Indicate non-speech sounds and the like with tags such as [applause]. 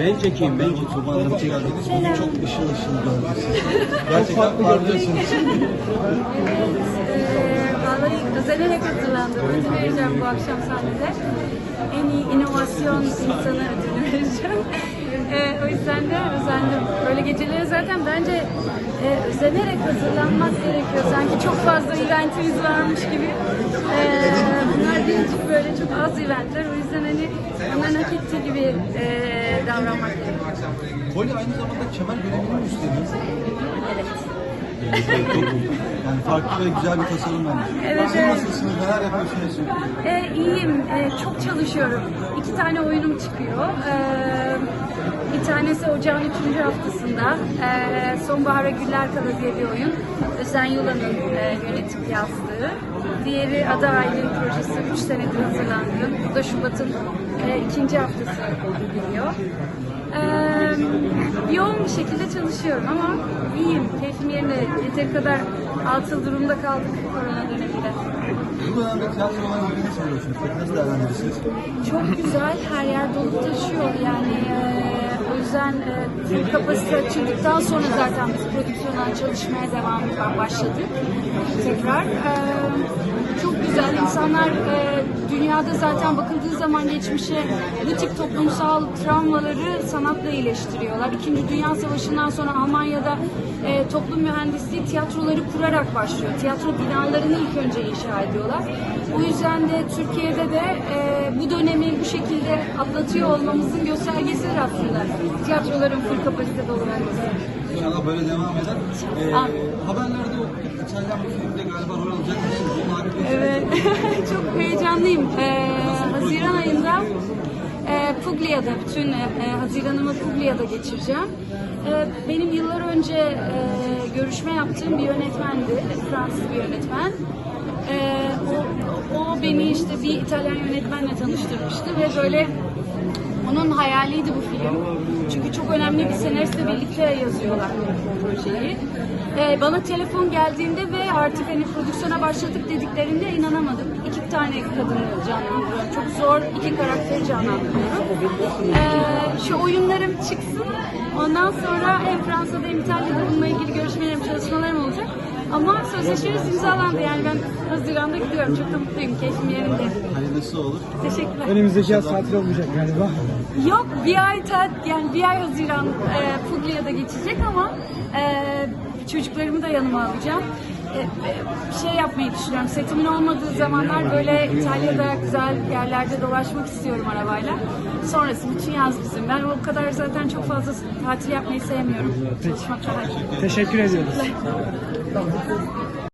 Ben çekeyim, ben çekeyim. Hoş geldiniz. Bugün çok ışıl ışıl gördük sizi. Gerçekten parlıyorsunuz. Ee, Vallahi özenerek hazırlandım. Ödül vereceğim bu akşam sahnede. En iyi inovasyon insanı ödülü vereceğim. Ee, o yüzden de özendim. Böyle gecelere zaten bence e, özenerek hazırlanmak gerekiyor. Sanki çok fazla eventimiz varmış gibi. Ee, bunlar birazcık böyle çok az eventler. O yüzden hani onların hak ettiği gibi e, davranmak gerekiyor. Kolye aynı zamanda kemer görevinin üstleniyor. Evet. Yani farklı ve güzel bir tasarım bence. Evet, Siz evet. nasılsınız? Neler yapıyorsunuz? Ee, iyiyim. Ee, çok çalışıyorum. İki tane oyunum çıkıyor. Ee, bir tanesi ocağın üçüncü haftasında. Ee, Sonbahara Güller Kala diye bir oyun. Özen Yula'nın e, yönetip yazdığı. Diğeri Ada Aylin projesi. Üç senedir hazırlandığım. Bu da Şubat'ın e, ikinci haftası geliyor. Ee, yoğun bir şekilde çalışıyorum ama iyiyim. Keyfim yerinde. Yeteri kadar altıl durumda kaldık korona döneminde. Bu dönemde tiyatro olan ilgini soruyorsunuz. Nasıl değerlendirirsiniz? Çok güzel, her yer dolu taşıyor yani eee, o yüzden full kapasite açıldıktan sonra zaten biz prodüksiyona çalışmaya devam başladık tekrar. Eee, çok insanlar eee, dünyada zaten bakıldığı zaman geçmişe bu tip toplumsal travmaları sanatla iyileştiriyorlar. İkinci Dünya Savaşı'ndan sonra Almanya'da eee, toplum mühendisliği tiyatroları kurarak başlıyor. Tiyatro binalarını ilk önce inşa ediyorlar. O yüzden de Türkiye'de de e, bu dönemi bu şekilde atlatıyor olmamızın göstergesidir aslında. Tiyatroların full kapasitede olması. İnşallah böyle devam eder. Ee, haberlerde okuduk. İtalyan bir filmde galiba rol. Bunun hakkında Evet, heyecanlıyım. E, Haziran ayında e, Puglia'da, bütün e, Haziran'ımı Puglia'da geçireceğim. E, benim yıllar önce e, görüşme yaptığım bir yönetmendi, Fransız bir yönetmen. E, o, o beni işte bir İtalyan yönetmenle tanıştırmıştı ve böyle onun hayaliydi bu film. Çünkü çok önemli bir senaristle birlikte yazıyorlar bu projeyi. Ee, bana telefon geldiğinde ve artık hani prodüksiyona başladık dediklerinde inanamadım. İki tane kadını canlandırıyorum. Çok zor iki karakteri canlandırıyorum. Ee, şu oyunlarım çıksın. Ondan sonra hem Fransa'da hem İtalya'da bununla ilgili görüşmelerim, çalışmalarım olacak. Ama sözleşmemiz imzalandı. Yani ben Haziran'da gidiyorum. Çok da mutluyum. Keyfim yerinde. hayırlısı olur. Teşekkürler. Önümüzdeki yaz tatil olmayacak galiba. Yok bir ay tat yani bir ay Haziran e, Fuglia'da geçecek ama e, çocuklarımı da yanıma alacağım. E, e, şey yapmayı düşünüyorum. Setimin olmadığı zamanlar böyle İtalya'da güzel yerlerde dolaşmak istiyorum arabayla. Sonrası bütün yaz bizim. Ben o kadar zaten çok fazla tatil yapmayı sevmiyorum. Çalışmak daha iyi. Teşekkür ediyoruz. [laughs]